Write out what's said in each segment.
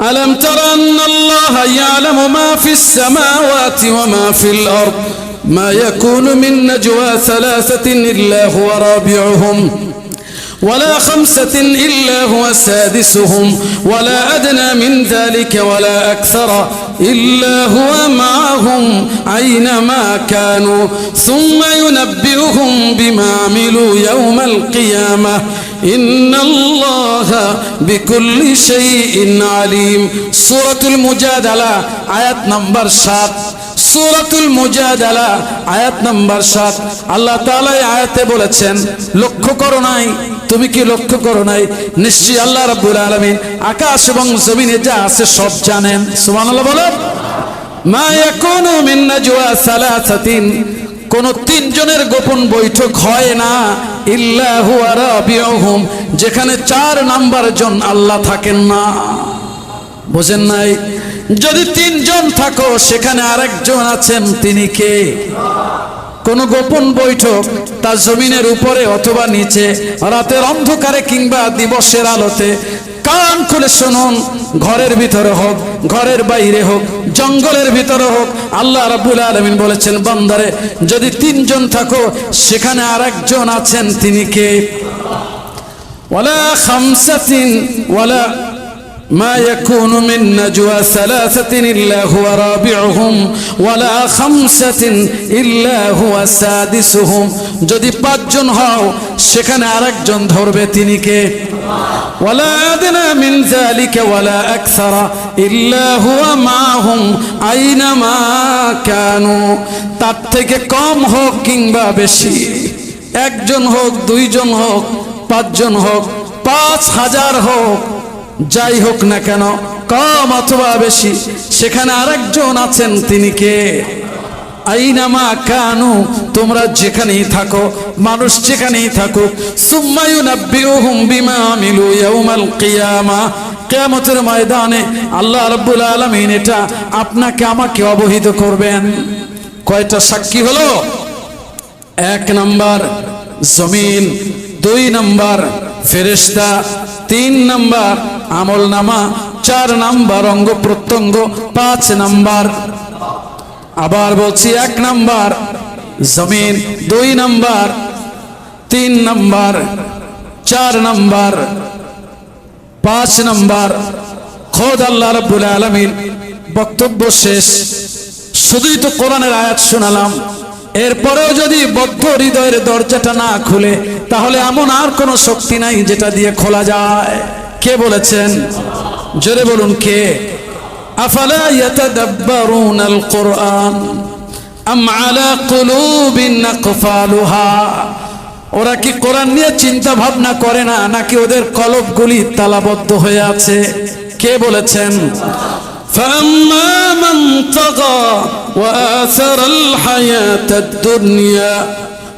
ألم تر أن الله يعلم ما في السماوات وما في الأرض؟ ما يكون من نجوى ثلاثة إلا هو رابعهم ولا خمسة إلا هو سادسهم ولا أدنى من ذلك ولا أكثر إلا هو معهم أينما كانوا. ثم ينبئهم بما عملوا يوم القيامة. বিকুল্লি সেই আলিম। সুরাতুল মুজাদালা, আয়াত নাম্বার সাত। সুরাতুল মুজাদালা, আয়াত নম্বর সাত। আল্লাহ তালাই আয়াতে বলেছেন, লক্ষ্য করো নাই, তুমি কি লক্ষ্য করো নাই? নিশ্চয়ই আল্লাহ রাব্বুল আলামিন আকাশ এবং জমিনে যা আছে সব জানেন। সুবহানাল্লাহ বলো মা ইয়াকুনু মিন সালা সালাসাতিন। কোন তিনজনের গোপন বৈঠক হয় না। ইল্লাহু আরাবিউহুম যেখানে চার নাম্বার জন আল্লাহ থাকেন না। বোঝেন নাই? যদি তিনজন থাকো, সেখানে আরেকজন আছেন, তিনি কে? কোন গোপন বৈঠক তার জমিনের উপরে অথবা নিচে, রাতের অন্ধকারে কিংবা দিবসের আলোতে। কান খুলে শুনুন, ঘরের ভিতরে হোক, ঘরের বাইরে হোক, জঙ্গলের ভিতরে হোক, আল্লাহ রাব্বুল আলমিন বলেছেন, বান্দারে, যদি তিনজন থাকো, সেখানে আরেকজন আছেন, তিনি কে? ওয়ালা খামসাতিন, ওয়ালা ما يكون من نجوى ثلاثة إلا هو رابعهم ولا خمسة إلا هو سادسهم যদি পাঁচজন হও সেখানে আরেকজন ধরবে তিনি কে ولا أدنى من ذلك ولا أكثر إلا هو معهم أينما كانوا তার থেকে কম হোক কিংবা বেশি একজন হোক দুইজন হোক পাঁচজন হোক পাঁচ হাজার হোক যাই হোক না কেন, কম অথবা বেশি, সেখানে আরেকজন আছেন তিনি কে? আইনামা কানু, তোমরা যেখানেই থাকো, মানুষ যেখানেই থাকুক সুম্মায়ুনাব্বিউহুম বিমা আমিলু ইয়াউমাল কিয়ামা। ময়দানে আল্লাহ রাব্বুল আলামিন এটা আপনাকে আমাকে অবহিত করবেন। কয়টা সাক্ষী হলো? এক নাম্বার জমিন, দুই নাম্বার ফেরেশতা তিন নাম্বার আমল নামা, চার নাম্বার অঙ্গ প্রত্যঙ্গ, পাঁচ নাম্বার। আবার বলছি এক নাম্বার, জমিন দুই নাম্বার, তিন নাম্বার, চার নাম্বার, পাঁচ নাম্বার। খোদ আল্লাহ রব্বুল আলমীর বক্তব্য শেষ। শুধুই তো কোরআনের আয়াত শোনালাম। এরপরেও যদি বদ্ধ হৃদয়ের দরজাটা না খুলে তাহলে এমন আর কোনো শক্তি নাই যেটা দিয়ে খোলা যায় কে বলেছেন জোরে বলুন কে আফালা ইয়াতাদাব্বারুন আল কোরআন আম আলা কুলুবিন আকফালুহা ওরা কি কোরআন নিয়ে চিন্তা ভাবনা করে না নাকি ওদের কলবগুলি তালাবদ্ধ হয়ে আছে কে বলেছেন فأما من طغى وآثر الحياة الدنيا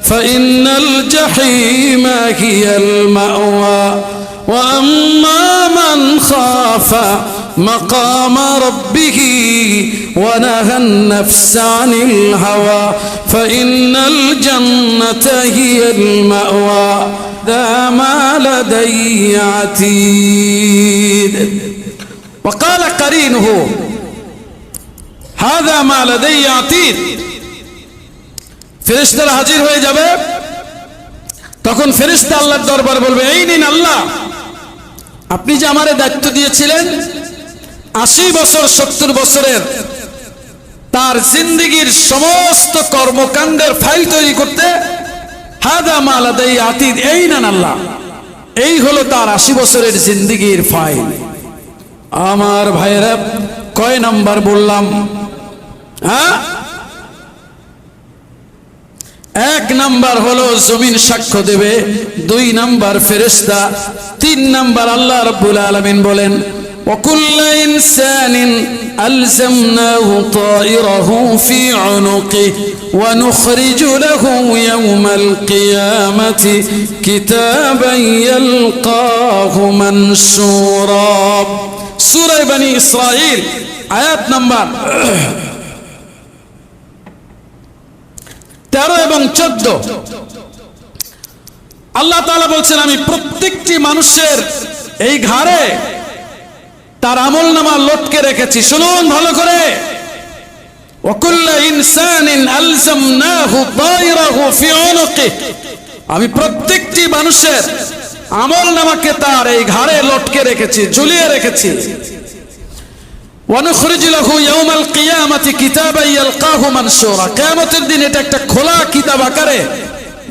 فإن الجحيم هي المأوى. وأما من خاف مقام ربه ونهى النفس عن الهوى فإن الجنة هي المأوى. ذا ما لدي عتيد. وقال قرينه هذا ما لدي عتيد. ফেরেশতারা হাজির হয়ে যাবে। তখন ফেরেশতা আল্লাহর দরবার বলবে, এই নিন আল্লাহ, আপনি যে আমারে দায়িত্ব দিয়েছিলেন, আশি বছর, সত্তর বছরের তার জিন্দিগির সমস্ত কর্মকাণ্ডের ফাইল তৈরি করতে, হাদা মালাদাই আতিদ, এই নেন আল্লাহ, এই হলো তার আশি বছরের জিন্দিগির ফাইল। আমার ভাইয়েরা, কয় নাম্বার বললাম? হ্যাঁ? এক নাম্বার হলো জমিন সাক্ষ্য দেবে দুই নাম্বার ফেরেশতা তিন নাম্বার আল্লাহ রাব্বুল আলামিন বলেন وكل إنسان ألزمناه طائره في عنقه ونخرج له يوم القيامة كتابا يلقاه منشورا سورة بني إسرائيل آيات نمبر তেরো এবং চোদ্দ। আল্লাহ তালা বলছেন, আমি প্রত্যেকটি মানুষের এই ঘাড়ে তার আমল নামা লটকে রেখেছি। শুনুন ভালো করে। আমি প্রত্যেকটি মানুষের আমল নামাকে তার এই ঘাড়ে লটকে রেখেছি, ঝুলিয়ে রেখেছি। ونخرج له يوم القيامة كتابا يلقاه منشورا কিয়ামতের দিন এটা একটা খোলা কিতাব আকারে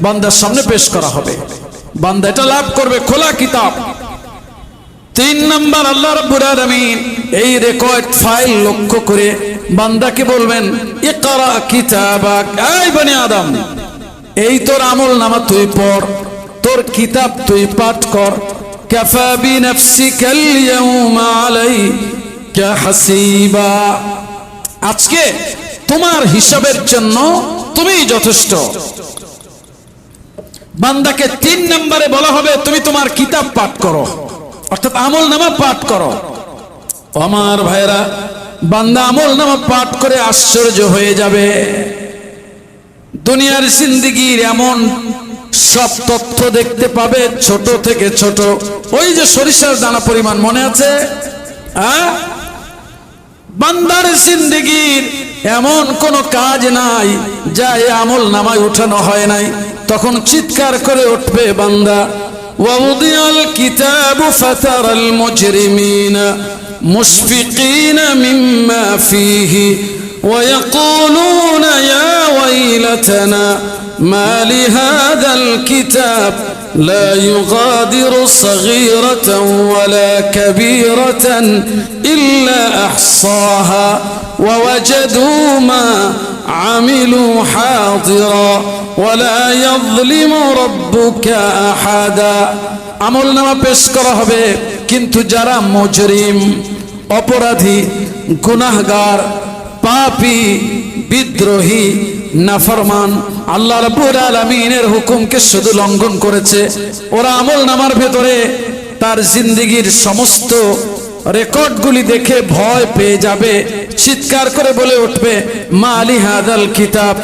বান্দার সামনে পেশ করা হবে বান্দা এটা লাভ করবে খোলা কিতাব তিন নাম্বার আল্লাহ রাব্বুল আলামিন এই রেকর্ড ফাইল লক্ষ্য করে বান্দাকে বলবেন ইকরা কিতাবাক এই বনি আদম এই তোর আমল নামা তুই পড় তোর কিতাব তুই পাঠ কর কাফা বিনাফসিকাল ইয়াউমা আলাইকা হাসিবা। আজকে তোমার হিসাবের জন্য তুমিই যথেষ্ট। বান্দাকে তিন নম্বরে বলা হবে, তুমি তোমার কিতাব পাঠ করো। অর্থাৎ আমল নামা পাঠ করো। আমার ভাইরা বান্দা আমল নামা পাঠ করে আশ্চর্য হয়ে যাবে। দুনিয়ার জিন্দিগির এমন সব তথ্য দেখতে পাবে, ছোট থেকে ছোট। ওই যে সরিষার দানা পরিমাণ মনে আছে? হ্যাঁ বান্দার জিন্দিগির এমন কোন কাজ নাই যা এ আমল নামায় উঠানো হয় নাই তখন চিৎকার করে উঠবে বান্দা ووضع الكتاب فترى المجرمين مشفقين مما فيه ويقولون يا ويلتنا ما لهذا الكتاب لا يغادر صغيرة ولا كبيرة إلا أحصاها ووجدوا ما عملوا حاضرا ولا يظلم ربك أحدا আমল নামা পেশ করা হবে কিন্তু যারা মজরিম অপরাধী গুনাহগার পাপী বিদ্রোহী, নাফরমান, আল্লাহ রাব্বুল আলামিনের হুকুমকে শুধু লঙ্ঘন করেছে। ওরা আমল নামার ভেতরে তার জিন্দিগির সমস্ত রেকর্ডগুলি দেখে ভয় পেয়ে যাবে, চিৎকার করে বলে উঠবে, মা আলি হাদাল কিতাব,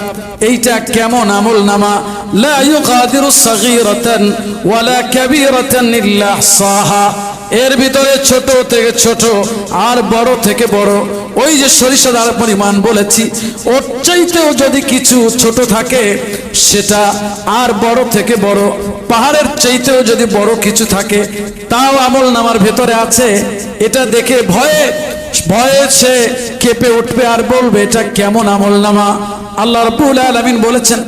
এইটা কেমন আমল নামা এর ভিতরে ছোট থেকে ছোট, আর বড় থেকে বড়। ওই যে সরিষা দ্বারা পরিমাণ বলেছি, ওর চাইতেও যদি কিছু ছোট থাকে, সেটা আর বড় থেকে বড়, পাহাড়ের চাইতেও যদি বড় কিছু থাকে, তাও আমল নামার ভেতরে আছে। এটা দেখে ভয়ে ভয়ে সে কেঁপে উঠবে আর বলবে, এটা কেমন আমল নামা? আল্লাহ রব্বুল আলামিন বলেছেন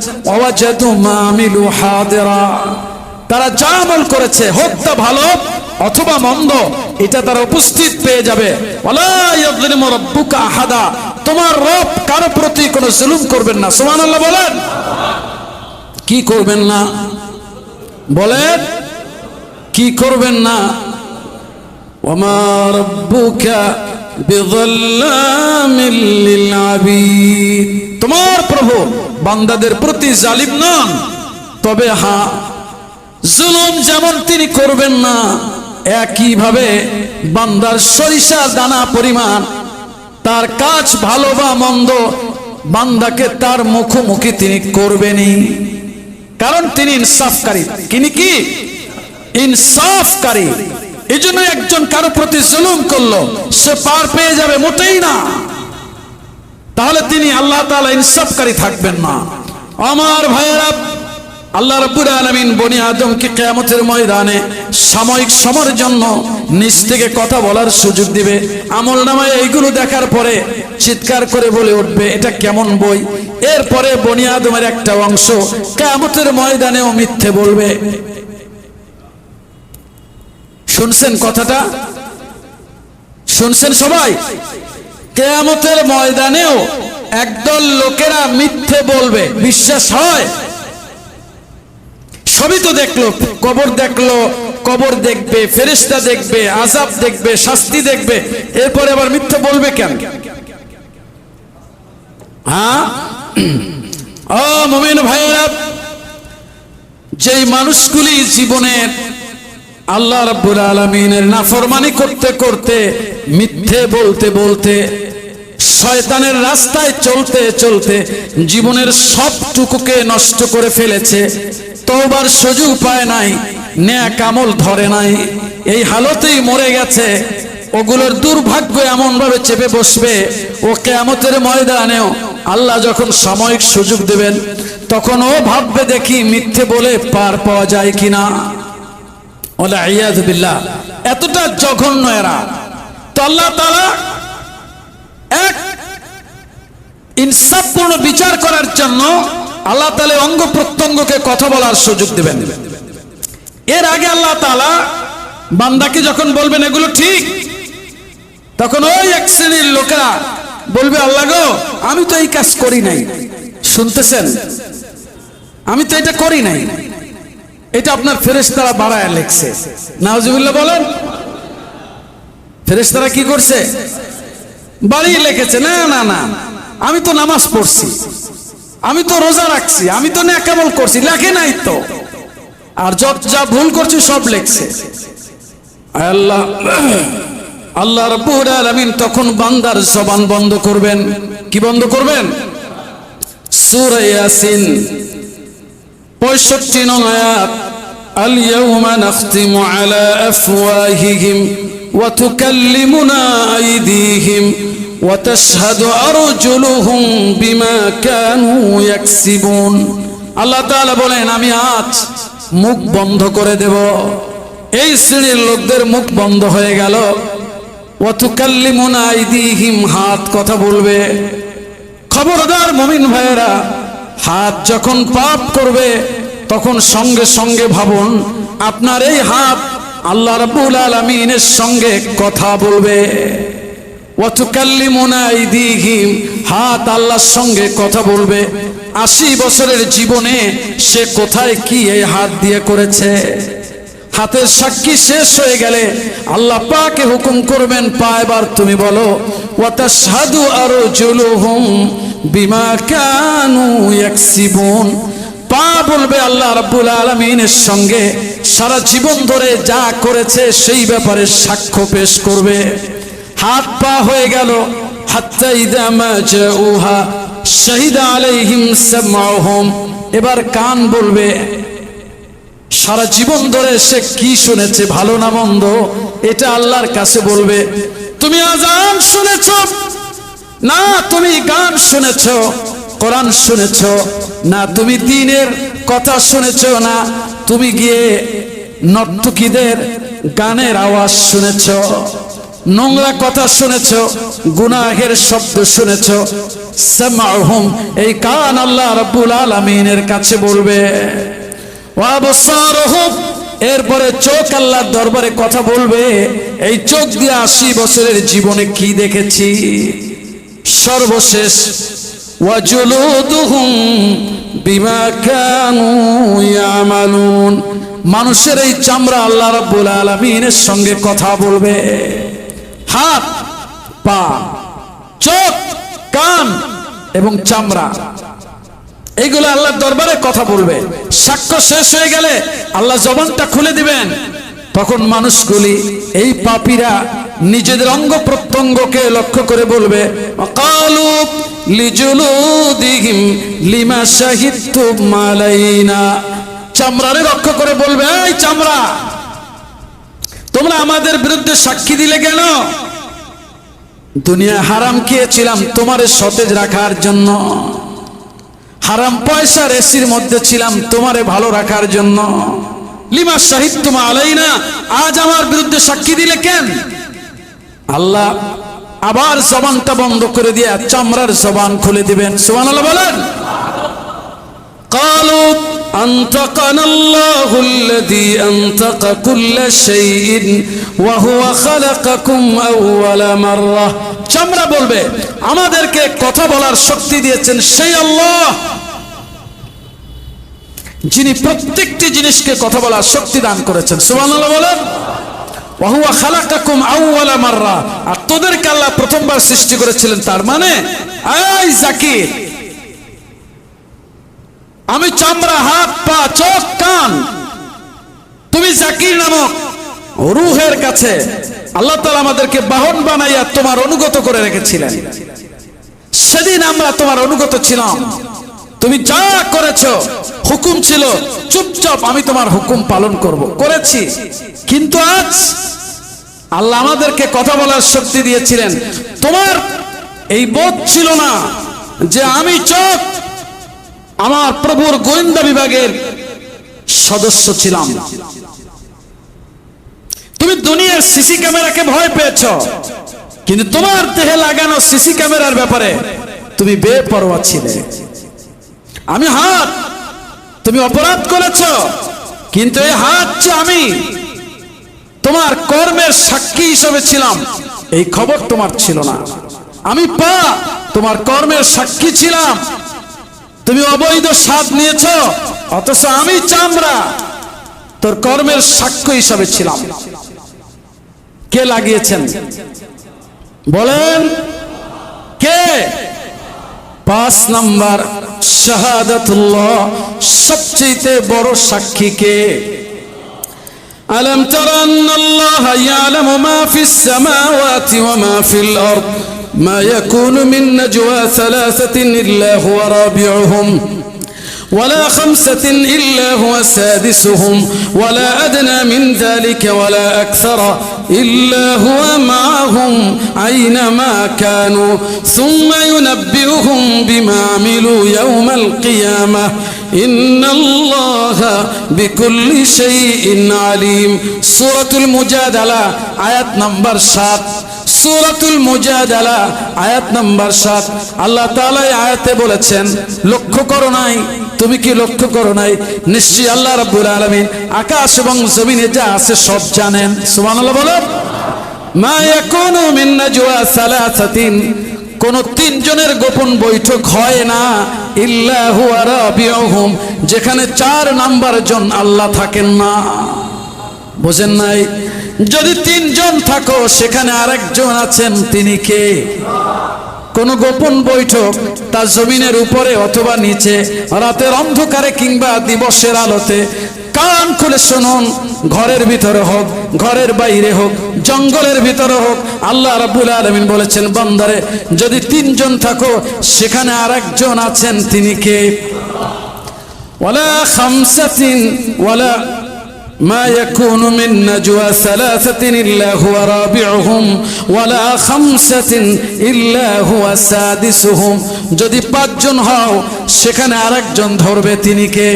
তারা যা আমল করেছে, হোক তা ভালো অথবা মন্দ এটা তারা উপস্থিত পেয়ে যাবে। আহাদা। তোমার রব কারও প্রতি কোনো জুলুম করবেন না। সুবহানাল্লাহ বলেন। কি করবেন না? বলেন, কি করবেন না? বিযল্লামিল লিল তোমার প্রভু বান্দাদের প্রতি জালিম নন। তবে হা জুলুম যেমন তিনি করবেন না একইভাবে বান্দার সরিষা দানা পরিমাণ, তার কাজ ভালো বা মন্দ, বান্দাকে তার মুখোমুখি তিনি করবেনই। কারণ তিনি ইনসাফকারী। তিনি কি? ইনসাফকারী। এই জন্য একজন কারও প্রতি জুলুম করল, সে পার পেয়ে যাবে মোটেই না। তাহলে তিনি আল্লাহ তাআলা ইনসাফকারী থাকবেন না। আমার ভাইয়েরা আল্লাহ রাব্বুল আলামিন বনি আদমকে কিয়ামতের ময়দানে সাময়িক সময়ের জন্য নিজ থেকে কথা বলার সুযোগ দিবে। আমল নামায় এইগুলো দেখার পরে চিৎকার করে বলে উঠবে, এটা কেমন বই? এরপরে বনি আদমের একটা অংশ কিয়ামতের ময়দানেও মিথ্যে বলবে। শুনছেন কথাটা? শুনছেন সবাই? কেয়ামতের ময়দানেও একদল লোকেরা মিথ্যে বলবে। বিশ্বাস হয়? সবই তো দেখল, কবর দেখল, কবর দেখবে, ফেরেশতা দেখবে আজাব দেখবে, শাস্তি দেখবে, এরপরে আবার মিথ্যে বলবে কেন? হ্যাঁ? ও মুমিন ভাইয়েরা, যেই মানুষগুলি জীবনের আল্লাহ রাব্বুল আলামিনের নাফরমানি করতে করতে মিথ্যে বলতে বলতে, শয়তানের রাস্তায় চলতে চলতে জীবনের সবটুকুকে নষ্ট করে ফেলেছে তওবার সুযোগ পায় নাই ন্যাক আমল ধরে নাই। এই হালতেই মরে গেছে। ওগুলোর দুর্ভাগ্য এমন ভাবে চেপে বসবে। ও কেয়ামতের ময়দানেও আল্লাহ যখন সাময়িক সুযোগ দেবেন, তখন ও ভাববে দেখি মিথ্যে বলে পার পাওয়া যায় কিনা। ওলা এতটা জঘন্য এরা। তো আল্লাহ তাআলা এক ইনসাফপূর্ণ বিচার করার জন্য আল্লাহ তালে অঙ্গ প্রত্যঙ্গকে কথা বলার সুযোগ দেবেন। এর আগে আল্লাহ তালা বান্দাকে যখন বলবেন, এগুলো ঠিক, তখন ওই এক শ্রেণির লোকেরা বলবে, আল্লাহ গো, আমি তো এই কাজ করি নাই। শুনতেছেন? আমি তো এটা করি নাই। এটা আপনার ফেরেশতারা বাড়ায় লেখছে। নাওজুবিল্লাহ বলেন। ফেরেশতারা কি করছে? বাড়িয়ে লিখেছে, না না না, আমি তো নামাজ পড়ছি। আমি তো রোজা রাখছি, আমি তো নেকামল করছি, লেখে নাই তো। আর যত যা ভুল করছি, সব লেখছে। আল্লাহ আল্লাহ রাব্বুল আলামিন তখন বান্দার জবান বন্ধ করবেন। কি বন্ধ করবেন? সূরা ইয়াসিন 65 নং আয়াত, আল ইয়াউমা নাখতিমু আলা আফওয়াহিহিম ওয়া তুকাল্লিমুনা আইদিহিম তাশহাদু আরজুলুহুম বিমা কানু ইয়াকসিবুন। আল্লাহ তাআলা বলেন, আমি আজ মুখ বন্ধ করে দেব। এই শ্রেণির লোকদের মুখ বন্ধ হয়ে গেল। ওয়াতুকাল্লিমুনা আইদিহিম, হাত কথা বলবে। খবরদার মুমিন ভাইয়েরা, হাত যখন পাপ করবে, তখন সঙ্গে সঙ্গে ভাবুন, আপনার এই হাত আল্লাহ রাব্বুল আলামিনের সঙ্গে কথা বলবে। হাত আল্লাহর সঙ্গে কথা বলবে। আশি বছরের জীবনে সে কোথায় কি এই হাত দিয়ে করেছে? হাতের সাক্ষী শেষ হয়ে গেলে আল্লাহ পাকে হুকুম করবেন, পা এবার তুমি বলো, ওয়াতাশহাদু আরজুলুহুম বিমা কানু ইয়াকসিবুন। পা বলবে আল্লাহ রাব্বুল আলামিনের সঙ্গে, সারা জীবন ধরে যা করেছে সেই ব্যাপারে সাক্ষ্য পেশ করবে। হাত পা হয়ে গেল। এবার কান বলবে, সারা জীবন ধরে সে কি শুনেছে, ভালো না মন্দ? এটা আল্লাহর কাছে বলবে, তুমি আজান শুনেছ? না, তুমি গান শুনেছ, কোরআন শুনেছ, না, তুমি দিনের কথা শুনেছ, না, তুমি গিয়ে নর্তকীদের গানের আওয়াজ শুনেছ। নোংরা কথা শুনেছ, গুনাহের শব্দ শুনেছ সামাহুম এই কান আল্লাহ রাব্বুল আলামিনের কাছে বলবে ওয়া ওয়াবসারহুম এরপরে চোখ আল্লাহর দরবারে কথা বলবে, এই চোখ দিয়ে আশি বছরের জীবনে কি দেখেছি? সর্বশেষ মানুষের এই চামড়া আল্লাহ রাব্বুল আলামিনের সঙ্গে কথা বলবে। হাত, পা, চোখ, কান এবং চামড়া। এইগুলো আল্লাহর দরবারে কথা বলবে। সাক্ষ্য শেষ হয়ে গেলে আল্লাহ জবানটা খুলে দিবেন। তখন মানুষগুলি, এই পাপীরা নিজেদের অঙ্গ প্রত্যঙ্গকে লক্ষ্য করে বলবে লিমা মালাইনা চামড়ারে লক্ষ্য করে বলবে, এই চামড়া তোমরা আমাদের বিরুদ্ধে সাক্ষী দিলে কেন? দুনিয়া হারাম খেয়েছিলাম তোমার সতেজ রাখার জন্য। হারাম পয়সার এসির মধ্যে ছিলাম তোমারে ভালো রাখার জন্য। লিমা শাহিদ তোমা আলাই না আজ আমার বিরুদ্ধে সাক্ষী দিলে কেন? আল্লাহ আবার জবানটা বন্ধ করে দিয়ে চামড়ার জবান খুলে দিবেন। সুবহানাল্লাহ বলেন। কালুপ أنطقنا الله الذي أنطق كل شيء وهو خلقكم أول مرة চামড়া বলবে আমাদেরকে কথা বলার শক্তি দিয়েছেন সেই আল্লাহ যিনি প্রত্যেকটি জিনিসকে কথা বলার শক্তি দান করেছেন সুবহানাল্লাহ বলেন ওয়াহুয়া খালাকাকুম আউওয়ালা মাররা আর তোদেরকে আল্লাহ প্রথমবার সৃষ্টি করেছিলেন তার মানে এই জাকির আমি চামড়া, হাত, পা, চোখ, কান। তুমি জাকির নামক রুহের কাছে আল্লাহ তালা আমাদেরকে বাহন বানাইয়া তোমার অনুগত করে রেখেছিলেন। সেদিন আমরা তোমার অনুগত ছিলাম। তুমি যা করেছ, হুকুম ছিল, চুপচাপ আমি তোমার হুকুম পালন করব। করেছি। কিন্তু আজ আল্লাহ আমাদেরকে কথা বলার শক্তি দিয়েছিলেন। তোমার এই বোধ ছিল না যে আমি চোখ আমার প্রভুর গোয়েন্দা বিভাগের সদস্য ছিলাম। তুমি দুনিয়ার সিসি ক্যামেরাকে ভয় পেয়েছ, কিন্তু তোমার দেহে লাগানো সিসি ক্যামেরার ব্যাপারে তুমি বেপরোয়া ছিলে। আমি হাত তুমি অপরাধ করেছ, কিন্তু এই হাত যে আমি তোমার কর্মের সাক্ষী হিসেবে ছিলাম, এই খবর তোমার ছিল না। আমি পা তোমার কর্মের সাক্ষী ছিলাম তুমি অবৈধ স্বাদ নিয়েছ, অথচ আমি চামড়া। তোর কর্মের সাক্ষ্য হিসাবে ছিলাম। কে লাগিয়েছেন? বলেন, কে? পাঁচ নাম্বার শাহাদুল্লাহ সবচেয়ে বড় সাক্ষী কে? আলম তরান্নাল্লাহ ইয়ালামু মা ফিস সামাওয়াতি ওয়া মা ফিল আরদ। ما يكون من نجوى ثلاثة إلا هو رابعهم ولا خمسة إلا هو سادسهم ولا أدنى من ذلك ولا أكثر إلا هو معهم أينما كانوا. ثم ينبئهم بما عملوا يوم القيامة. إن الله بكل شيء عليم. سورة المجادلة آيات نمبر 7 সুরাতুল মুজাদালা, আয়াত নাম্বার সাত। আল্লাহ তাআলা এই আয়াতে বলেছেন, লক্ষ্য করো নাই, তুমি কি লক্ষ্য করো নাই? নিশ্চয়ই আল্লাহ রাব্বুল আলামিন আকাশ এবং জমিনে যা আছে সব জানেন। সুবহানাল্লাহ বলো মা ইয়াকুনু মিন নাজওয়া সালাসাতিন। কোন তিনজনের গোপন বৈঠক হয় না ইল্লাহু আরাবিউহুম যেখানে চার নাম্বার জন আল্লাহ থাকেন না। বোঝেন নাই? যদি তিনজন থাকো, সেখানে আরেকজন আছেন, তিনি কে? কোন গোপন বৈঠক তার জমিনের উপরে অথবা নিচে, রাতের অন্ধকারে কিংবা দিবসের আলোতে? কান খুলে শুনুন, ঘরের ভিতরে হোক, ঘরের বাইরে হোক, জঙ্গলের ভিতরে হোক, আল্লাহ রাব্বুল আলমিন বলেছেন, বন্দরে, যদি তিনজন থাকো, সেখানে আরেকজন আছেন, তিনি কে? ওয়ালা খামসাতিন, ওয়ালা ما يكون من نجوى ثلاثة إلا هو رابعهم ولا خمسة إلا هو سادسهم যদি পাঁচজন হও সেখানে আরেকজন ধরবে তিনি কে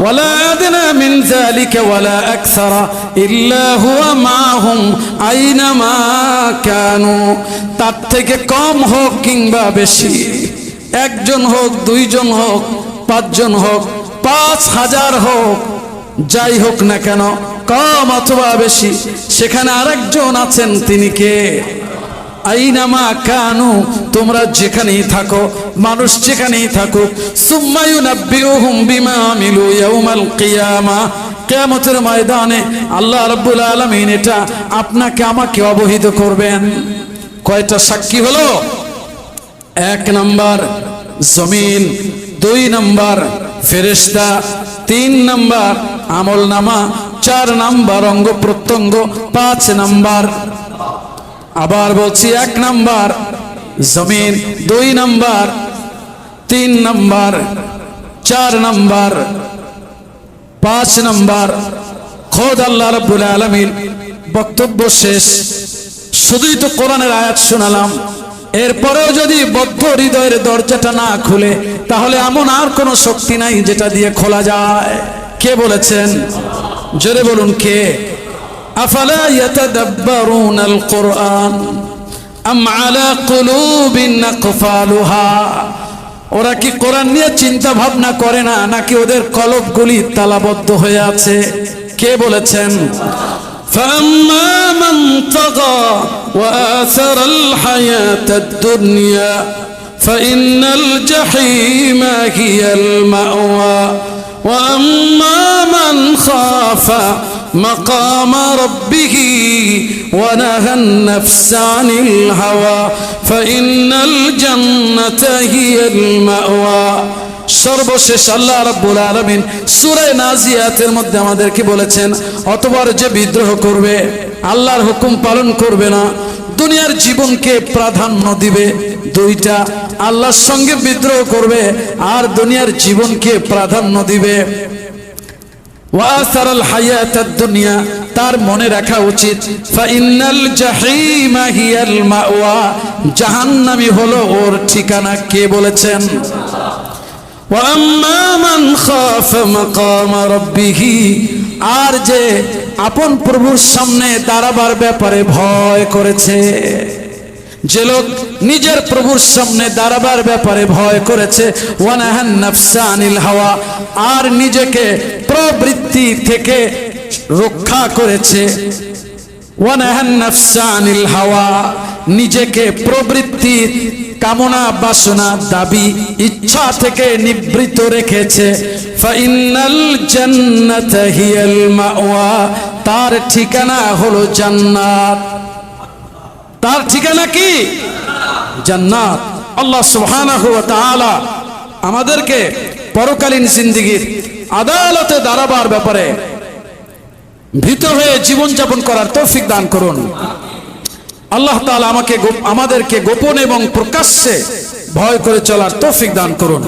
ولا أدنى من ذلك ولا أكثر إلا هو معهم أينما كانوا তার থেকে কম হোক কিংবা বেশি একজন হোক দুইজন হোক পাঁচজন হোক পাঁচ হাজার হোক যাই হোক না কেন, কম অথবা বেশি, সেখানে আরেকজন আছেন তিনি কে? আইনামা কানু, তোমরা যেখানেই থাকো, মানুষ যেখানেই থাকুক সুম্মায়ুনাব্বিউহুম বিমা আমিলু ইয়াউমাল কিয়ামা। কিয়ামতের ময়দানে আল্লাহ রাব্বুল আলামিন এটা আপনাকে আমাকে অবহিত করবেন। কয়টা সাক্ষী হলো? এক নাম্বার জমিন, দুই নাম্বার ফেরেশতা তিন নাম্বার আমল নামা, চার নাম্বার অঙ্গ প্রত্যঙ্গ, পাঁচ নাম্বার। আবার বলছি এক নাম্বার, জমিন দুই নাম্বার, তিন নাম্বার, চার নাম্বার, পাঁচ নাম্বার। খোদ আল্লাহ রব্বুল আলমীর বক্তব্য শেষ। শুধুই তো কোরআনের আয়াত শোনালাম। এরপরেও যদি বদ্ধ হৃদয়ের দরজাটা না খুলে তাহলে এমন আর কোনো শক্তি নাই যেটা দিয়ে খোলা যায় কে বলেছেন জোরে বলুন কে আফালা ইয়াতাদাব্বারুন আল কোরআন আম আলা কুলুবিন আকফালুহা ওরা কি কোরআন নিয়ে চিন্তা ভাবনা করে না নাকি ওদের কলবগুলি তালাবদ্ধ হয়ে আছে কে বলেছেন فأما من طغى وآثر الحياة الدنيا فإن الجحيم هي المأوى وأما من خاف مقام ربه ونهى النفس عن الهوى فإن الجنة هي المأوى সর্বশেষ আল্লাহ রাব্বুল আলামিন সূরা নাজিয়াতের মধ্যে আমাদেরকে বলেছেন অতবার যে বিদ্রোহ করবে আল্লাহর হুকুম পালন করবে না দুনিয়ার জীবনকে প্রাধান্য দিবে, দুইটা আল্লাহর সঙ্গে বিদ্রোহ করবে আর দুনিয়ার জীবনকে প্রাধান্য দিবে। ওয়াসারাল হায়াতাদ দুনিয়া তার মনে রাখা উচিত, ফাইনাল হিয়াল হলো ওর ঠিকানা কে বলেছেন? আর যে আপন প্রভুর সামনে দাঁড়াবার ব্যাপারে ভয় করেছে। যে লোক নিজের প্রভুর সামনে দাঁড়াবার ব্যাপারে ভয় করেছে হাওয়া, আর নিজেকে প্রবৃত্তি থেকে রক্ষা করেছে। হাওয়া, নিজেকে প্রবৃত্তির কামনা বাসনা দাবি ইচ্ছা থেকে নিবৃত রেখেছে। ফাইনাল জান্নাত হিয়াল মাওয়া তার ঠিকানা হলো জান্নাত। তার ঠিকানা কি? জান্নাত। আল্লাহ সুবহানাহু ওয়া তাআলা আমাদেরকে পরকালীন জিন্দেগীর আদালতে দাঁড়াবার ব্যাপারে ভীত হয়ে জীবনযাপন করার তৌফিক দান করুন। আল্লাহ তাআলা আমাকে আমাদেরকে গোপন এবং প্রকাশ্যে ভয় করে চলার তৌফিক দান করুন।